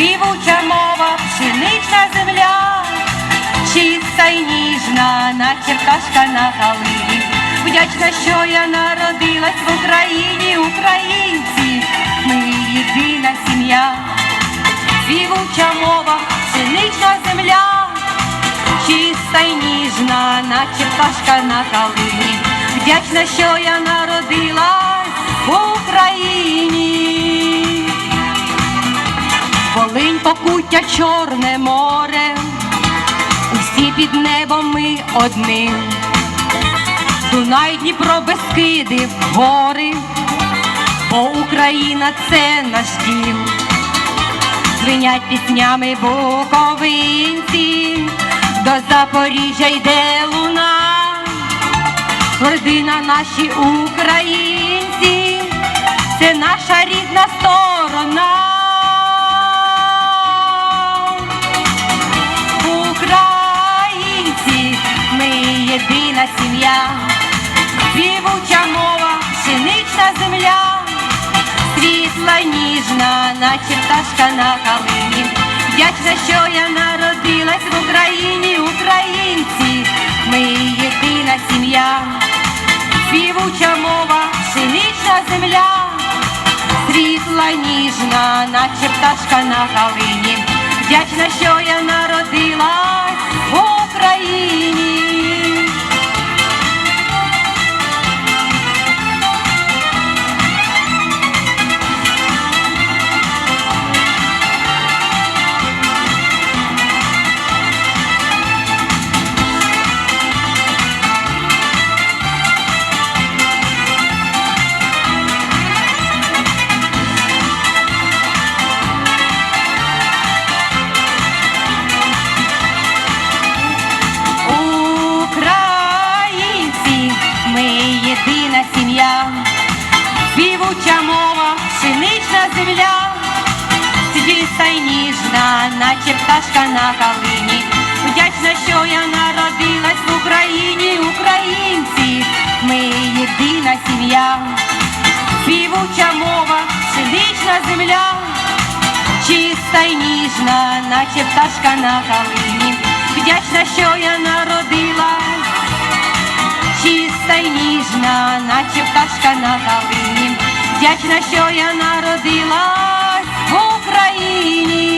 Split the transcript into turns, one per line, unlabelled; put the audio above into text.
Співуча мова, пшенична земля, чиста й ніжна, наче пташка на галині. Вдячна, що я народилась в Україні, українці, ми єдина сім'я, співуча мова, пшенична земля, чиста й ніжна, наче пташка на калині. Вдячна, що я народилась в Україні. Покуття, Чорне море, усі під небом ми одним. Дунай, Дніпро, Бескиди, гори, бо Україна це наш дім. Звенять піснями буковинці, до Запоріжжя йде луна, твердина наші українці, це наша рідна сторона. Ніжна, наче пташка на калині. Вдячна, що я народилась в Україні, українці, ми єдина сім'я, співуча мова, пшенична земля, світла ніжна, наче пташка на калині. Вдячна, що я народилась в Україні. Співуча мова, пшенична земля, свіста й ніжна, наче пташка на калині. Вдячна, що я народилась в Україні, українці, ми єдина сім'я, співуча мова, пшенична земля, чиста й ніжна, наче пташка на калині. Вдячна, що я народилась, чиста й ніжна, наче пташка на калині вдячна, що я народилась в Україні.